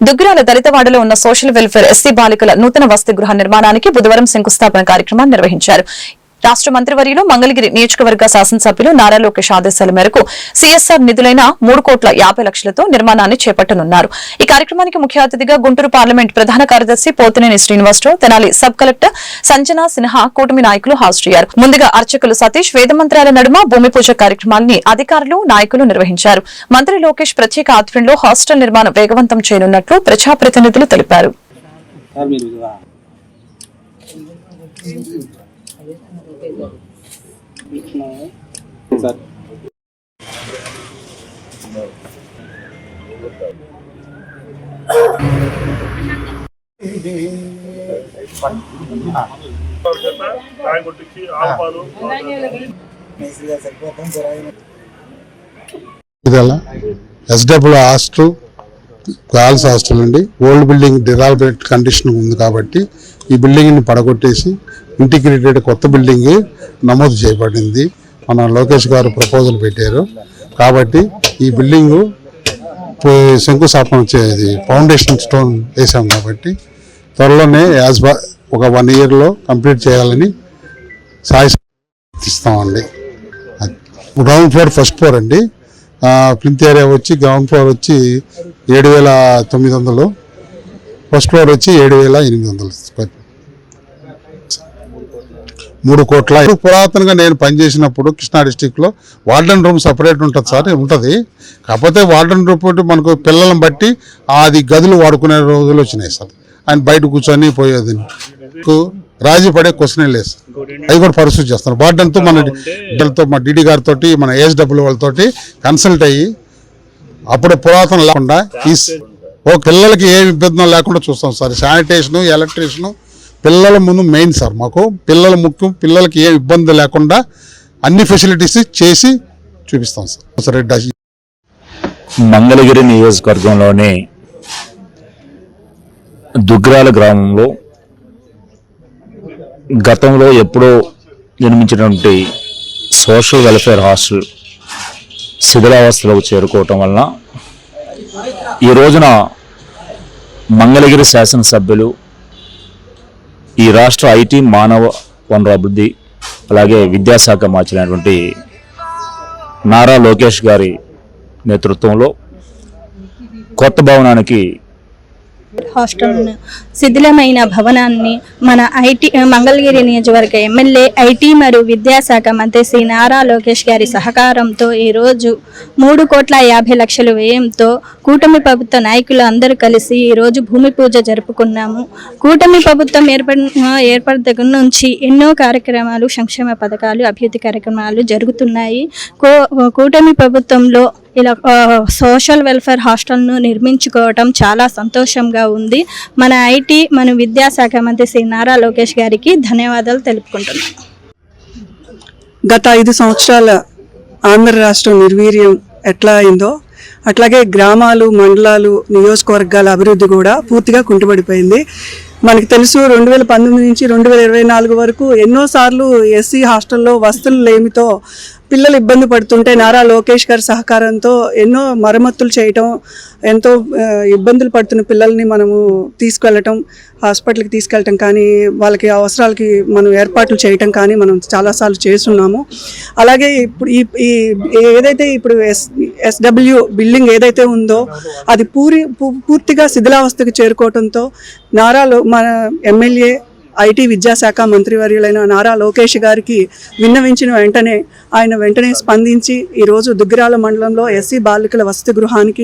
దుగ్గిరాల దళితవాడలో ఉన్న social welfare SC బాలికల నూతన వసతి గృహ నిర్మాణానికి బుధవారం శంకుస్థాపన కార్యక్రమాన్ని నిర్వహించారు. రాష్ట్ర మంత్రివర్యులు మంగళగిరి నియోజకవర్గ శాసనసభ్యులు నారా లోకేష్ ఆదేశాల మేరకు సీఎస్ఆర్ నిధులైన మూడు కోట్ల యాభై లక్షలతో నిర్మాణాన్ని చేపట్టనున్నారు. ఈ కార్యక్రమానికి ముఖ్య అతిథిగా గుంటూరు పార్లమెంట్ ప్రధాన కార్యదర్శి పోతినేని శ్రీనివాసరావు తెనాలి సబ్ కలెక్టర్ సంజనా సిన్హా కూటమి నాయకులు హాజరయ్యారు ముందుగా అర్చకులు సతీష్ వేదమంత్రాల నడుమ భూమి పూజ కార్యక్రమాన్ని అధికారులు నాయకులు నిర్వహించారు. మంత్రి లోకేష్ ప్రత్యేక ఆధ్వర్యంలో హాస్టల్ నిర్మాణం వేగవంతం చేయనున్నట్లు ప్రజాప్రతినిధులు తెలిపారు. సార్ మీరు ఎస్డబ్ల్యూ హాస్టల్ గర్ల్స్ హాస్టల్ అండి ఓల్డ్ బిల్డింగ్ డిరాల్బెట్ కండిషన్ ఉంది కాబట్టి ఈ బిల్డింగ్ని పడగొట్టేసి ఇంటిగ్రేటెడ్ కొత్త బిల్డింగ్ నమోదు చేయబడింది. మన లోకేష్ గారు ప్రపోజల్ పెట్టారు. కాబట్టి ఈ బిల్డింగు శంకుస్థాపన వచ్చేది ఫౌండేషన్ స్టోన్ వేసాం కాబట్టి త్వరలోనే యాజ్ ఒక వన్ ఇయర్లో కంప్లీట్ చేయాలని సాయిస్తామండి గ్రౌండ్ ఫ్లోర్ ఫస్ట్ ఫ్లోర్ అండి. ప్లింత్ ఏరియా వచ్చి గ్రౌండ్ ఫ్లోర్ వచ్చి ఏడు వేల తొమ్మిది వందలు ఫస్ట్ ఫ్లోర్ వచ్చి ఏడు వేల ఎనిమిది వందలు స్క్వేర్ మూడు కోట్ల. ఇప్పుడు పురాతనంగా నేను పనిచేసినప్పుడు కృష్ణా డిస్టిక్లో వార్డెన్ రూమ్ సపరేట్ ఉంటుంది సార్ ఉంటుంది. కాకపోతే వార్డెన్ రూమ్ మనకు పిల్లలను బట్టి అది గదులు వాడుకునే రోజులు వచ్చినాయి సార్. ఆయన బయట కూర్చొని పోయేది. రాజీ పడే క్వశ్చనే లేదు సార్. అవి కూడా పరిస్థితి చేస్తాను వార్డెన్తో మన బిడ్డలతో మా డిడి గారితో మన ఏఎస్డబ్ల్యూ వాళ్ళతో కన్సల్ట్ అయ్యి అప్పుడు పురాతన లేకుండా ఈ ఓ పిల్లలకి ఏ ఇబ్బంది లేకుండా చూస్తాం సార్. శానిటేషను ఎలక్ట్రీషను పిల్లల ముందు మెయిన్ సార్ మాకు. పిల్లల ముఖ్యం పిల్లలకి ఏ ఇబ్బంది లేకుండా అన్ని ఫెసిలిటీస్ చేసి చూపిస్తాం సార్. సరే మంగళగిరి నియోజకవర్గంలోని దుగ్రాల గ్రామంలో గతంలో ఎప్పుడో నిర్మించినటువంటి సోషల్ వెల్ఫేర్ హాస్టల్ శిథిలావస్థలకు చేరుకోవటం వలన ఈ రోజున మంగళగిరి శాసనసభ్యులు ఈ రాష్ట్ర ఐటీ మానవ వనరు అభివృద్ధి అలాగే విద్యాశాఖ మార్చినటువంటి నారా లోకేష్ గారి నేతృత్వంలో కొత్త భవనానికి హాస్టల్ శిథిలమైన భవనాన్ని మన ఐటీ మంగళగిరి నియోజకవర్గ ఎమ్మెల్యే ఐటీ మరియు విద్యాశాఖ మంత్రి శ్రీ నారా లోకేష్ గారి సహకారంతో ఈరోజు మూడు కోట్ల యాభై లక్షల వ్యయంతో కూటమి ప్రభుత్వ నాయకులు అందరూ కలిసి ఈరోజు భూమి పూజ జరుపుకున్నాము. కూటమి ప్రభుత్వం ఏర్పడి ఏర్పడిన నుంచి ఎన్నో కార్యక్రమాలు సంక్షేమ పథకాలు అభివృద్ధి కార్యక్రమాలు జరుగుతున్నాయి. కూటమి ప్రభుత్వంలో ఇలా సోషల్ వెల్ఫేర్ హాస్టల్ను నిర్మించుకోవటం చాలా సంతోషంగా ఉంది. మన ఐటీ మన విద్యాశాఖ మంత్రి శ్రీ నారా లోకేష్ గారికి ధన్యవాదాలు తెలుపుకుంటున్నాను. గత ఐదు సంవత్సరాల ఆంధ్ర రాష్ట్రం నిర్వీర్యం ఎట్లా అయిందో అట్లాగే గ్రామాలు మండలాలు నియోజకవర్గాల అభివృద్ధి కూడా పూర్తిగా కుంటుపడిపోయింది మనకు తెలుసు రెండు వేల పంతొమ్మిది నుంచి రెండు వేల ఇరవై నాలుగు వరకు ఎన్నోసార్లు ఎస్సీ హాస్టల్లో వసతులు లేమితో పిల్లలు ఇబ్బంది పడుతుంటే నారా లోకేష్ గారి సహకారంతో ఎన్నో మరమ్మతులు చేయటం ఎంతో ఇబ్బందులు పడుతున్న పిల్లల్ని మనము తీసుకెళ్ళటం హాస్పిటల్కి తీసుకెళ్ళటం కానీ వాళ్ళకి అవసరాలకి మనం ఏర్పాట్లు చేయటం కానీ మనం చాలాసార్లు చేస్తున్నాము. అలాగే ఇప్పుడు ఈ ఈ ఏదైతే ఇప్పుడు ఎస్ ఎస్డబ్ల్యూ బిల్డింగ్ ఏదైతే ఉందో అది పూరి పూ- పూర్తిగా శిథిలావస్థకు చేరుకోవడంతో నారాలో మన ఎమ్మెల్యే ఐటీ విద్యాశాఖ మంత్రివర్యులైన నారా లోకేష్ గారికి విన్నవించిన వెంటనే ఆయన వెంటనే స్పందించి ఈరోజు దుగ్గిరాల మండలంలో ఎస్సీ బాలికల వసతి గృహానికి